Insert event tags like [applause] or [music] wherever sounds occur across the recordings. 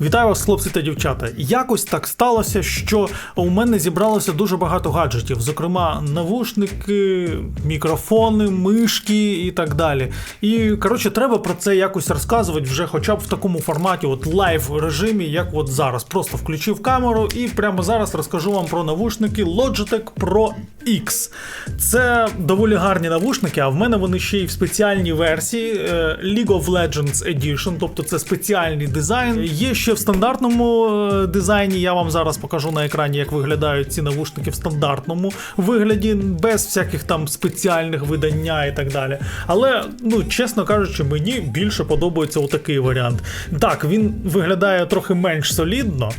Вітаю вас, хлопці та дівчата. Якось так сталося, що у мене зібралося дуже багато гаджетів, зокрема, навушники, мікрофони, мишки і так далі. І коротше, треба про це якось розказувати вже, хоча б в такому форматі, от лайв режимі, як от зараз. Просто включив камеру і прямо зараз розкажу вам про навушники Logitech Pro X. Це доволі гарні навушники, а в мене вони ще й в спеціальній версії е, League of Legends Edition, тобто це спеціальний дизайн. Є ще в стандартному е, дизайні. Я вам зараз покажу на екрані, як виглядають ці навушники в стандартному вигляді, без всяких там спеціальних видання і так далі. Але, ну чесно кажучи, мені більше подобається отакий варіант. Так, він виглядає трохи менш солідно.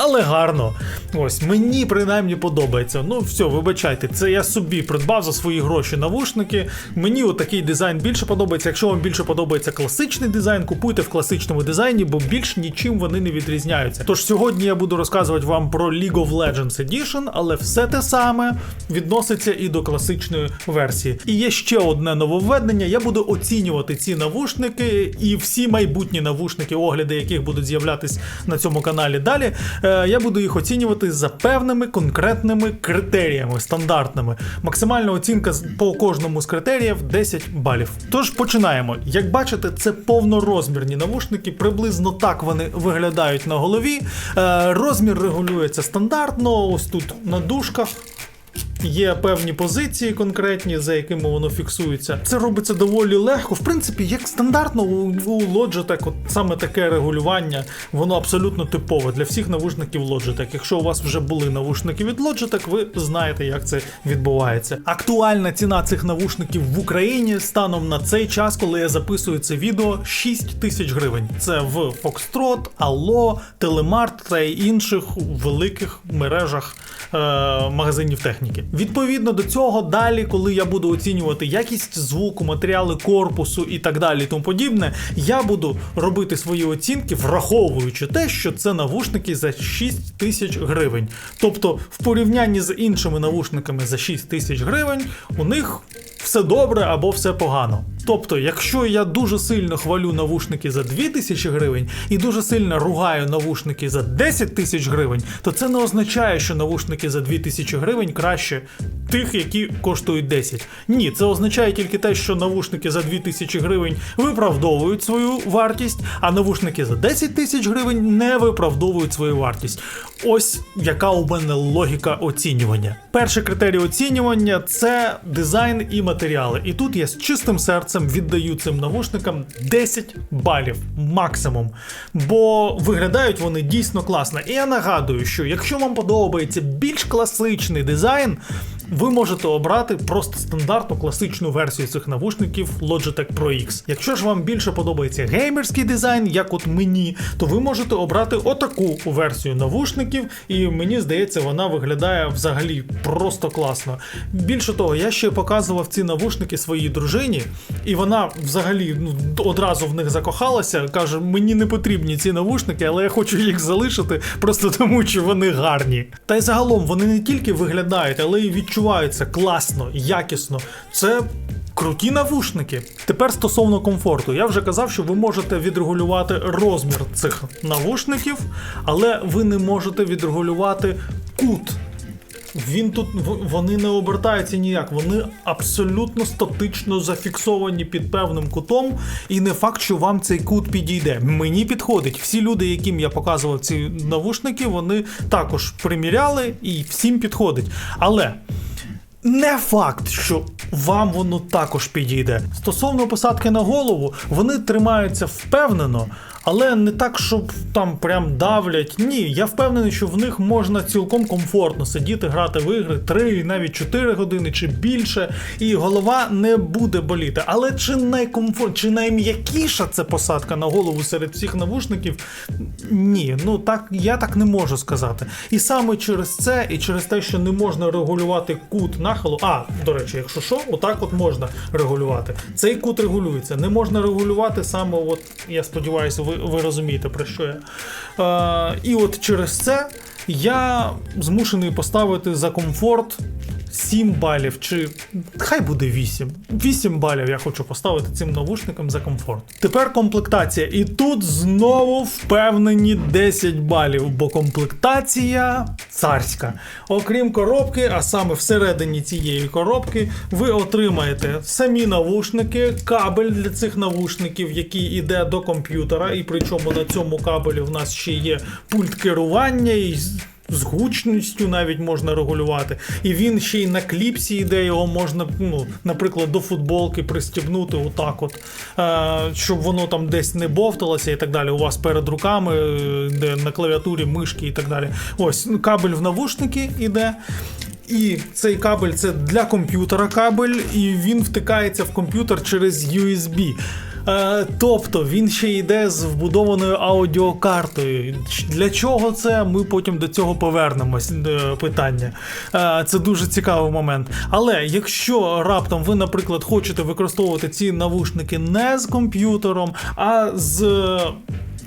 Але гарно. Ось мені принаймні подобається. Ну все, вибачайте, це я собі придбав за свої гроші навушники. Мені отакий дизайн більше подобається. Якщо вам більше подобається класичний дизайн, купуйте в класичному дизайні, бо більш нічим вони не відрізняються. Тож сьогодні я буду розказувати вам про League of Legends Edition, але все те саме відноситься і до класичної версії. І є ще одне нововведення. Я буду оцінювати ці навушники і всі майбутні навушники, огляди яких будуть з'являтись на цьому каналі далі. Е, Я буду їх оцінювати за певними конкретними критеріями, стандартними. Максимальна оцінка по кожному з критеріїв 10 балів. Тож починаємо. Як бачите, це повнорозмірні навушники, приблизно так вони виглядають на голові. Е, Розмір регулюється стандартно. Ось тут на дужках. Є певні позиції конкретні, за якими воно фіксується. Це робиться доволі легко. В принципі, як стандартно у, Logitech, от саме таке регулювання, воно абсолютно типове для всіх навушників Logitech. Якщо у вас вже були навушники від Logitech, ви знаєте, як це відбувається. Актуальна ціна цих навушників в Україні станом на цей час, коли я записую це відео, 6 тисяч гривень. Це в Foxtrot, Allo, Telemart та інших великих мережах е, магазинів техніки. Відповідно до цього, далі, коли я буду оцінювати якість звуку, матеріали корпусу і так далі, тому подібне, я буду робити свої оцінки, враховуючи те, що це навушники за 6 тисяч гривень. Тобто, в порівнянні з іншими навушниками за 6 тисяч гривень, у них все добре або все погано. Тобто, якщо я дуже сильно хвалю навушники за 2000 гривень і дуже сильно ругаю навушники за 10 тисяч гривень, то це не означає, що навушники за 2000 гривень краще future тих, які коштують 10. Ні, це означає тільки те, що навушники за 2000 гривень виправдовують свою вартість, а навушники за 10 тисяч гривень не виправдовують свою вартість. Ось яка у мене логіка оцінювання. Перший критерій оцінювання це дизайн і матеріали. І тут я з чистим серцем віддаю цим навушникам 10 балів максимум. Бо виглядають вони дійсно класно. І я нагадую, що якщо вам подобається більш класичний дизайн, ви можете обрати просто стандартну класичну версію цих навушників Logitech Pro X. Якщо ж вам більше подобається геймерський дизайн, як от мені, то ви можете обрати отаку версію навушників, і мені здається, вона виглядає взагалі просто класно. Більше того, я ще показував ці навушники своїй дружині, і вона взагалі ну, одразу в них закохалася. каже: мені не потрібні ці навушники, але я хочу їх залишити просто тому, що вони гарні. Та й загалом вони не тільки виглядають, але й відчуваються класно, якісно. Це Круті навушники. Тепер стосовно комфорту, я вже казав, що ви можете відрегулювати розмір цих навушників, але ви не можете відрегулювати кут. Він тут вони не обертаються ніяк, вони абсолютно статично зафіксовані під певним кутом, і не факт, що вам цей кут підійде. Мені підходить. Всі люди, яким я показував ці навушники, вони також приміряли і всім підходить. Але не факт, що вам воно також підійде. Стосовно посадки на голову, вони тримаються впевнено, але не так, щоб там прям давлять. Ні, я впевнений, що в них можна цілком комфортно сидіти, грати в ігри 3, навіть 4 години чи більше, і голова не буде боліти. Але чи найкомфорт, чи найм'якіша це посадка на голову серед всіх навушників? Ні, ну так я так не можу сказати. І саме через це, і через те, що не можна регулювати кут нахилу. А, до речі, якщо що, отак от можна регулювати. Цей кут регулюється. Не можна регулювати саме, от я сподіваюся, ви, ви розумієте про що я. Е, і от через це я змушений поставити за комфорт 7 балів, чи хай буде 8. 8 балів я хочу поставити цим навушникам за комфорт. Тепер комплектація. І тут знову впевнені 10 балів, бо комплектація царська. Окрім коробки, а саме всередині цієї коробки, ви отримаєте самі навушники, кабель для цих навушників, який іде до комп'ютера, і причому на цьому кабелі в нас ще є пульт керування і. З- гучністю навіть можна регулювати. І він ще й на кліпсі йде, його можна, ну, наприклад, до футболки пристібнути отак, от, е, щоб воно там десь не бовталося і так далі. У вас перед руками, е, де на клавіатурі, мишки і так далі. Ось ну, кабель в навушники йде. І цей кабель це для комп'ютера кабель, і він втикається в комп'ютер через USB. Е, тобто він ще йде з вбудованою аудіокартою. Для чого це? Ми потім до цього повернемось. е, Питання. Е, це дуже цікавий момент. Але якщо раптом ви, наприклад, хочете використовувати ці навушники не з комп'ютером, а з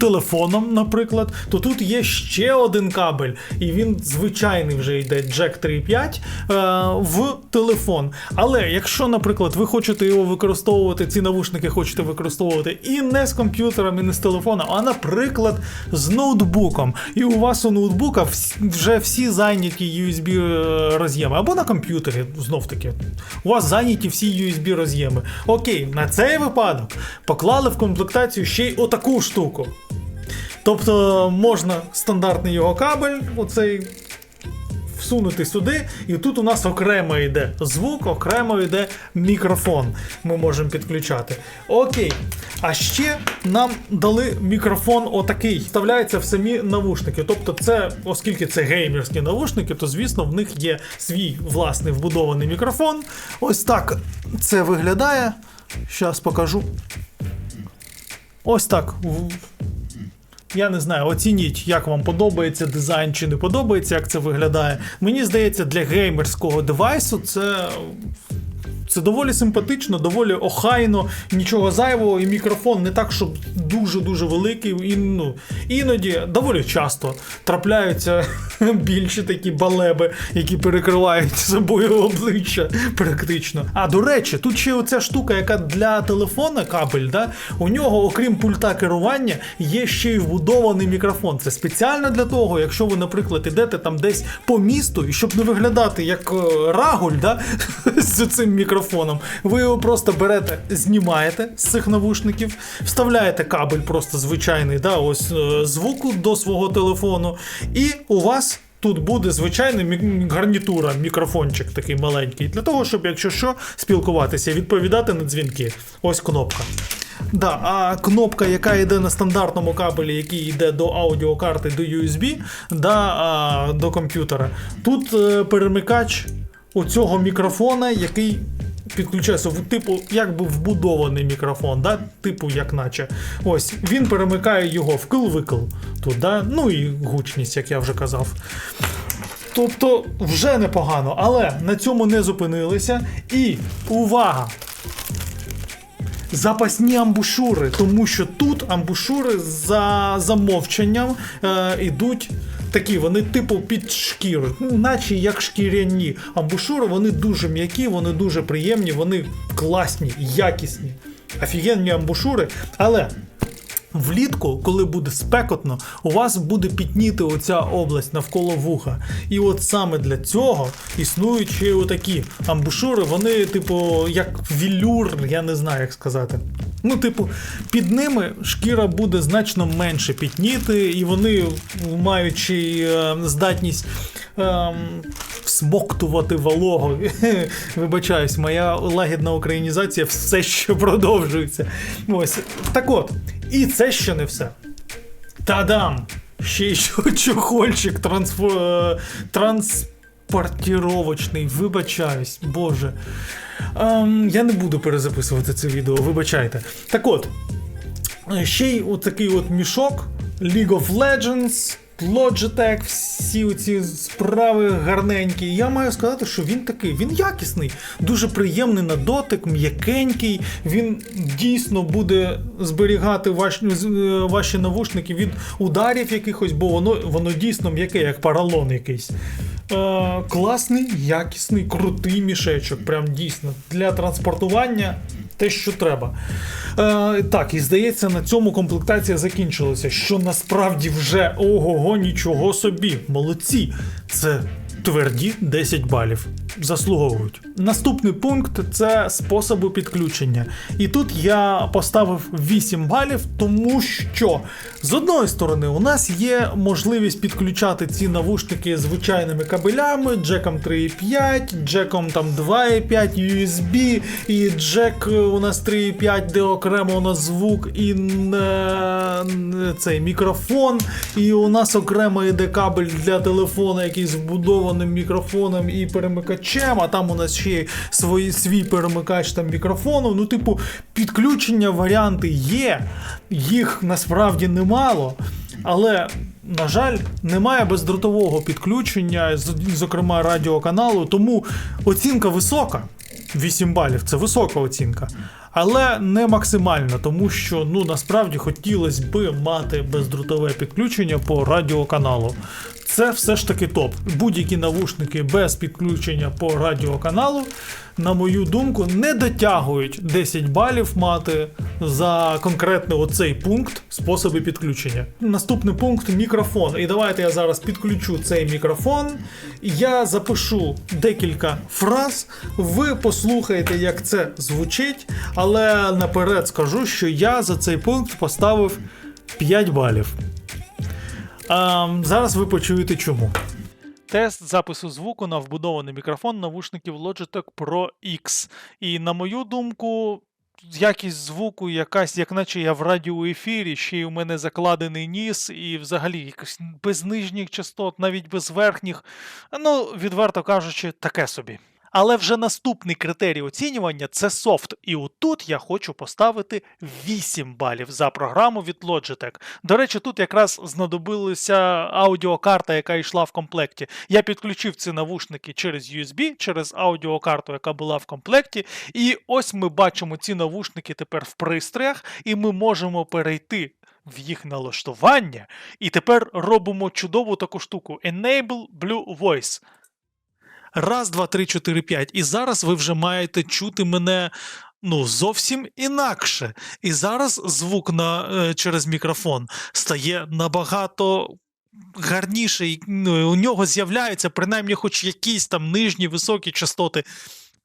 телефоном, наприклад, то тут є ще один кабель, і він звичайний вже йде Jack 3.5 е, в телефон. Але якщо, наприклад, ви хочете його використовувати, ці навушники хочете використовувати і не з комп'ютером, і не з телефоном, а наприклад, з ноутбуком. І у вас у ноутбука вже всі зайняті USB е, роз'єми, або на комп'ютері, знов таки. У вас зайняті всі USB роз'єми. Окей, на цей випадок поклали в комплектацію ще й отаку штуку. Тобто можна стандартний його кабель, оцей всунути сюди, і тут у нас окремо йде звук, окремо йде мікрофон. Ми можемо підключати. Окей. А ще нам дали мікрофон отакий. Вставляється в самі навушники. Тобто, це, оскільки це геймерські навушники, то звісно в них є свій власний вбудований мікрофон. Ось так це виглядає. Зараз покажу. Ось так. Я не знаю, оцініть, як вам подобається дизайн чи не подобається, як це виглядає. Мені здається, для геймерського девайсу це. Це доволі симпатично, доволі охайно, нічого зайвого, і мікрофон не так, щоб дуже-дуже великий. І, ну, іноді доволі часто трапляються [laughs] більші такі балеби, які перекривають [laughs] собою обличчя практично. А до речі, тут ще оця штука, яка для телефона кабель, да, у нього, окрім пульта керування, є ще й вбудований мікрофон. Це спеціально для того, якщо ви, наприклад, ідете там десь по місту, і щоб не виглядати як е, рагуль, да, [laughs] з цим мікрофоном, ви його просто берете, знімаєте з цих навушників, вставляєте кабель просто звичайний, да, ось е, звуку до свого телефону, і у вас. Тут буде звичайний мі- гарнітура, мікрофончик такий маленький, для того, щоб, якщо що, спілкуватися, відповідати на дзвінки. Ось кнопка. Да, а кнопка, яка йде на стандартному кабелі, який йде до аудіокарти, до USB, да, а, до комп'ютера. Тут е, перемикач оцього мікрофона, який підключається в типу, якби вбудований мікрофон, да? типу, як наче. Ось він перемикає його вкл-викл тут, да? ну і гучність, як я вже казав. Тобто вже непогано, але на цьому не зупинилися. І увага! Запасні амбушури, тому що тут амбушури за замовченням е, ідуть такі, вони типу під шкіру, ну, наче як шкіряні. Амбушури вони дуже м'які, вони дуже приємні, вони класні, якісні, офігенні амбушури. Але Влітку, коли буде спекотно, у вас буде пітніти оця область навколо вуха. І от саме для цього існують ще отакі амбушури, вони, типу, як вілюр, я не знаю, як сказати. Ну, типу, під ними шкіра буде значно менше пітніти, і вони, маючи е, здатність ем, всмоктувати вологу. [laughs] Вибачаюсь, моя лагідна українізація все ще продовжується. Ось. Так от, і це ще не все. Та-дам! Ще й чо- чохольчик трансфо... е, транспортіровочний, вибачаюсь, боже. Ем, я не буду перезаписувати це відео, вибачайте. Так от, ще й отакий от мішок League of Legends. Logitech, всі ці справи гарненькі. Я маю сказати, що він такий, він якісний, дуже приємний на дотик, м'якенький. Він дійсно буде зберігати ваші, е, ваші навушники від ударів якихось, бо воно, воно дійсно м'яке, як поролон якийсь. Е, класний, якісний, крутий мішечок. Прям дійсно для транспортування те, що треба. Е, так, і здається, на цьому комплектація закінчилася. Що насправді вже ого-го, нічого собі. Молодці. Це тверді 10 балів. Заслуговують. Наступний пункт це способи підключення. І тут я поставив 8 балів, тому що з одної сторони у нас є можливість підключати ці навушники звичайними кабелями, джеком 3.5, джеком там 2.5, USB, і джек у нас 3.5, де окремо у нас звук і е, цей мікрофон. І у нас окремо йде кабель для телефона, який з вбудованим мікрофоном і перемикачем, а там у нас ще свої, свій перемикач там мікрофону. Ну, типу, підключення варіанти є, їх насправді немало. Але, на жаль, немає бездротового підключення, зокрема радіоканалу, тому оцінка висока. 8 балів це висока оцінка. Але не максимальна, тому що ну насправді хотілося би мати бездротове підключення по радіоканалу. Це все ж таки топ. Будь-які навушники без підключення по радіоканалу, на мою думку, не дотягують 10 балів мати за конкретно оцей пункт способи підключення. Наступний пункт мікрофон. І давайте я зараз підключу цей мікрофон. Я запишу декілька фраз. Ви послухаєте, як це звучить, але наперед скажу, що я за цей пункт поставив 5 балів. А, зараз ви почуєте чому. Тест запису звуку на вбудований мікрофон навушників Logitech Pro X. І на мою думку, якість звуку якась, як наче я в радіоефірі, ще й у мене закладений ніс, і взагалі якось без нижніх частот, навіть без верхніх. Ну, відверто кажучи, таке собі. Але вже наступний критерій оцінювання це софт. І отут я хочу поставити 8 балів за програму від Logitech. До речі, тут якраз знадобилася аудіокарта, яка йшла в комплекті. Я підключив ці навушники через USB, через аудіокарту, яка була в комплекті. І ось ми бачимо ці навушники тепер в пристроях, і ми можемо перейти. В їх налаштування, і тепер робимо чудову таку штуку: Enable Blue Voice. Раз, два, три, чотири, п'ять. І зараз ви вже маєте чути мене ну, зовсім інакше. І зараз звук на, е, через мікрофон стає набагато. Гарніший, ну, у нього з'являються принаймні хоч якісь там нижні високі частоти.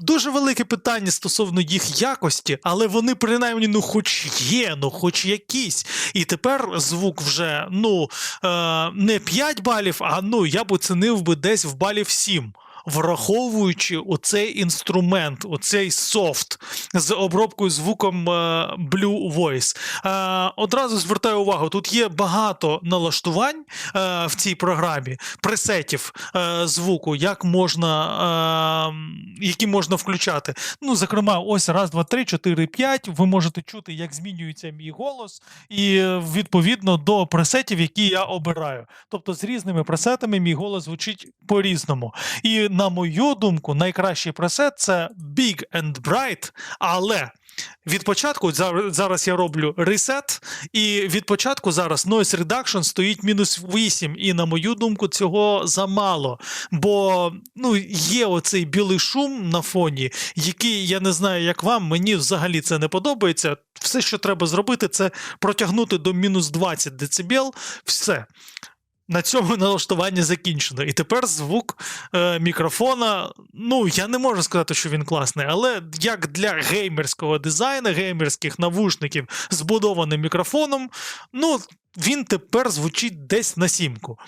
Дуже велике питання стосовно їх якості, але вони принаймні ну хоч є, ну хоч якісь. І тепер звук вже ну е, не 5 балів, а ну я б оцінив би десь в балів 7. Враховуючи оцей інструмент, оцей софт з обробкою звуком е, Blue Voice. Е, одразу звертаю увагу, тут є багато налаштувань е, в цій програмі, пресетів звуку, як можна, які можна включати. Ну, зокрема, ось раз, два, три, чотири, п'ять. Ви можете чути, як змінюється мій голос, і відповідно до пресетів, які я обираю. Тобто з різними пресетами мій голос звучить по-різному. І на мою думку, найкращий пресет це Big and Bright, але. Від початку зараз я роблю ресет, і від початку зараз noise reduction стоїть мінус 8. І на мою думку, цього замало. Бо ну, є оцей білий шум на фоні, який я не знаю, як вам, мені взагалі це не подобається. Все, що треба зробити, це протягнути до мінус 20 дБ. Все. На цьому налаштування закінчено. І тепер звук е, мікрофона. Ну, я не можу сказати, що він класний, але як для геймерського дизайну, геймерських навушників збудованим мікрофоном, ну, він тепер звучить десь на сімку.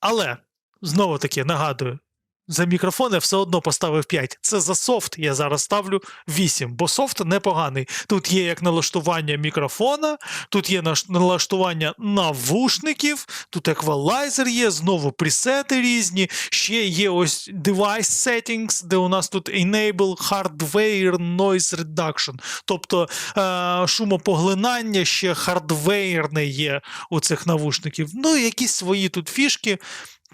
Але, знову таки, нагадую, за мікрофон я все одно поставив 5. Це за софт я зараз ставлю 8, бо софт непоганий. Тут є як налаштування мікрофона, тут є налаштування навушників, тут еквалайзер є, знову пресети різні. Ще є ось device settings, де у нас тут enable hardware noise reduction. Тобто е, шумопоглинання ще хардвейрне є у цих навушників. Ну, якісь свої тут фішки.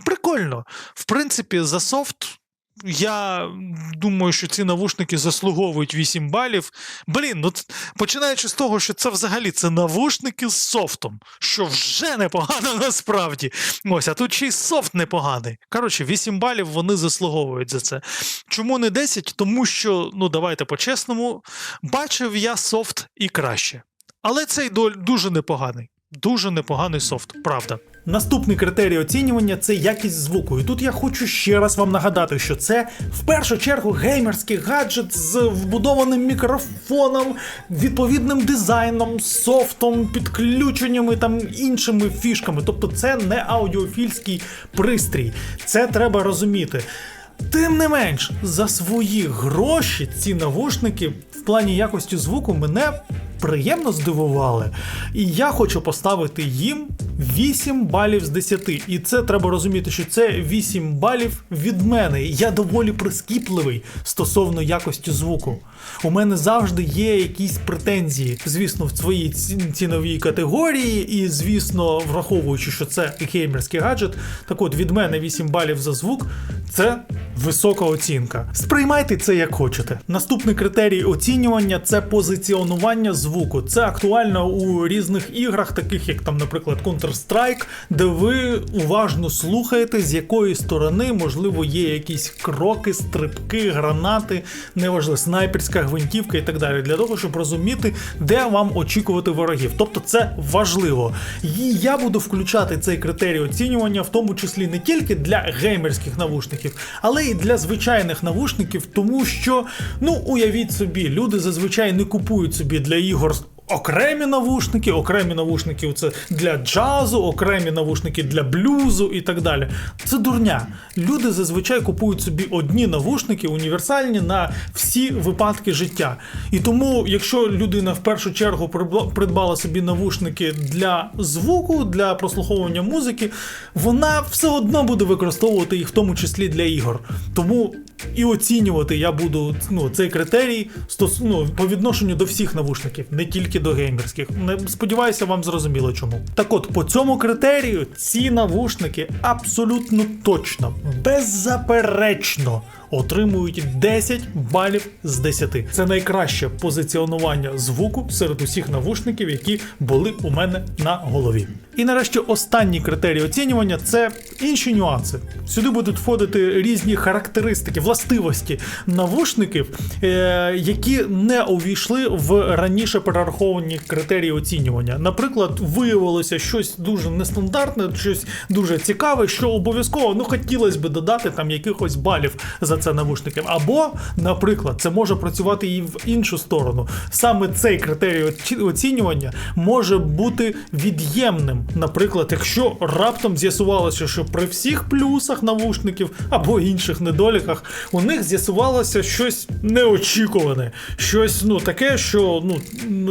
Прикольно. В принципі, за софт. Я думаю, що ці навушники заслуговують 8 балів. Блін, ну починаючи з того, що це взагалі це навушники з софтом, що вже непогано [laughs] насправді. Ось, а тут ще й софт непоганий. Коротше, 8 балів вони заслуговують за це. Чому не 10? Тому що, ну давайте по-чесному, бачив я софт і краще. Але цей дуже непоганий. Дуже непоганий софт, правда. Наступний критерій оцінювання це якість звуку. І тут я хочу ще раз вам нагадати, що це в першу чергу геймерський гаджет з вбудованим мікрофоном, відповідним дизайном, софтом, підключеннями там іншими фішками. Тобто це не аудіофільський пристрій. Це треба розуміти. Тим не менш, за свої гроші ці навушники в плані якості звуку мене приємно здивували. І я хочу поставити їм 8 балів з 10. І це треба розуміти, що це 8 балів від мене. Я доволі прискіпливий стосовно якості звуку. У мене завжди є якісь претензії, звісно, в своїй ці- ціновій категорії, і звісно, враховуючи, що це геймерський гаджет. Так от від мене 8 балів за звук це висока оцінка. Сприймайте це як хочете. Наступний критерій оцінювання це позиціонування звуку. Це актуально у різних іграх, таких як там, наприклад, Counter-Strike, де ви уважно слухаєте, з якої сторони, можливо, є якісь кроки, стрибки, гранати, неважливо, снайперська гвинтівка і так далі, для того, щоб розуміти, де вам очікувати ворогів. Тобто це важливо. І я буду включати цей критерій оцінювання, в тому числі не тільки для геймерських навушників, але й для звичайних навушників, тому що, ну уявіть собі, люди зазвичай не купують собі для ігор. Окремі навушники, окремі навушники це для джазу, окремі навушники для блюзу і так далі. Це дурня. Люди зазвичай купують собі одні навушники універсальні на всі випадки життя. І тому, якщо людина в першу чергу придба- придбала собі навушники для звуку, для прослуховування музики, вона все одно буде використовувати їх в тому числі для ігор. Тому і оцінювати я буду ну, цей критерій стос, ну, по відношенню до всіх навушників, не тільки до геймерських. Не сподіваюся, вам зрозуміло чому. Так от, по цьому критерію ці навушники абсолютно точно, беззаперечно отримують 10 балів з 10. Це найкраще позиціонування звуку серед усіх навушників, які були у мене на голові. І нарешті останній критерій оцінювання це інші нюанси. Сюди будуть входити різні характеристики, властивості навушників, е, які не увійшли в раніше перераховані критерії оцінювання. Наприклад, виявилося щось дуже нестандартне, щось дуже цікаве, що обов'язково ну хотілося б додати там якихось балів за це навушників. Або, наприклад, це може працювати і в іншу сторону. Саме цей критерій оцінювання може бути від'ємним. Наприклад, якщо раптом з'ясувалося, що при всіх плюсах навушників або інших недоліках у них з'ясувалося щось неочікуване, щось ну таке, що ну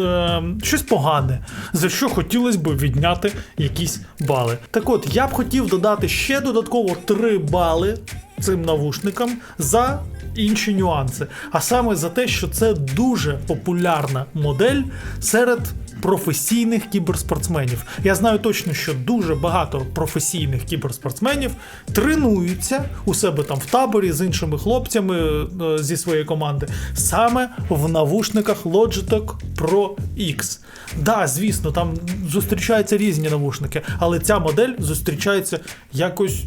е, щось погане, за що хотілося б відняти якісь бали. Так от я б хотів додати ще додатково 3 бали цим навушникам за інші нюанси. А саме за те, що це дуже популярна модель серед професійних кіберспортсменів. Я знаю точно, що дуже багато професійних кіберспортсменів тренуються у себе там в таборі з іншими хлопцями е, зі своєї команди саме в навушниках Logitech Pro X. Да, звісно, там зустрічаються різні навушники, але ця модель зустрічається якось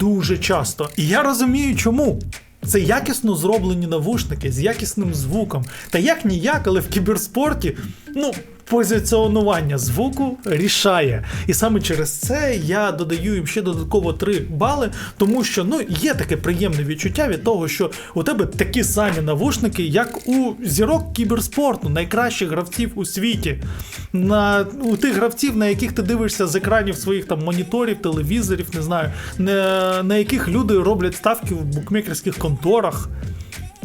дуже часто. І я розумію, чому. Це якісно зроблені навушники з якісним звуком. Та як ніяк, але в кіберспорті, ну, позиціонування звуку рішає. І саме через це я додаю їм ще додатково 3 бали, тому що ну є таке приємне відчуття від того, що у тебе такі самі навушники, як у зірок кіберспорту, найкращих гравців у світі. На у тих гравців, на яких ти дивишся з екранів своїх там моніторів, телевізорів, не знаю, на, на яких люди роблять ставки в букмекерських конторах.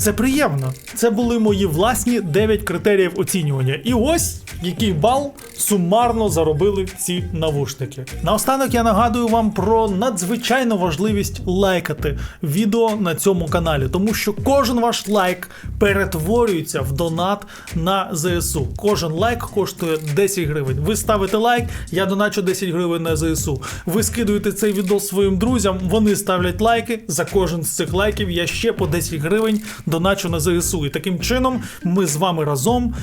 Це приємно. Це були мої власні 9 критеріїв оцінювання. І ось який бал сумарно заробили ці навушники. Наостанок я нагадую вам про надзвичайну важливість лайкати відео на цьому каналі, тому що кожен ваш лайк перетворюється в донат на ЗСУ. Кожен лайк коштує 10 гривень. Ви ставите лайк, я доначу 10 гривень на ЗСУ. Ви скидуєте цей відео своїм друзям, вони ставлять лайки. За кожен з цих лайків я ще по 10 гривень доначу на ЗСУ. І таким чином ми з вами разом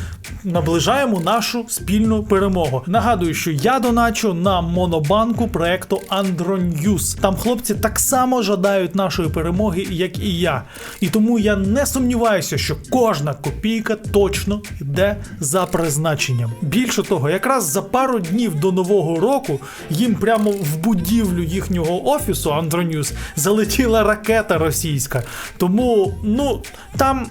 наближаємо нашу спільну перемогу. Нагадую, що я доначу на монобанку проекту Andronews. Там хлопці так само жадають нашої перемоги, як і я. І тому я не сумніваюся, що кожна копійка точно йде за призначенням. Більше того, якраз за пару днів до нового року їм прямо в будівлю їхнього офісу Andronews залетіла ракета російська. Тому, ну там.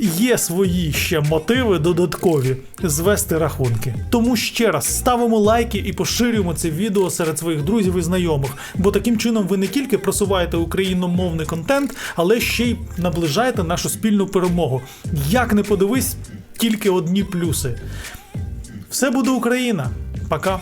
Є свої ще мотиви додаткові звести рахунки. Тому ще раз ставимо лайки і поширюємо це відео серед своїх друзів і знайомих, бо таким чином ви не тільки просуваєте україномовний контент, але ще й наближаєте нашу спільну перемогу. Як не подивись, тільки одні плюси. Все буде Україна. Пока.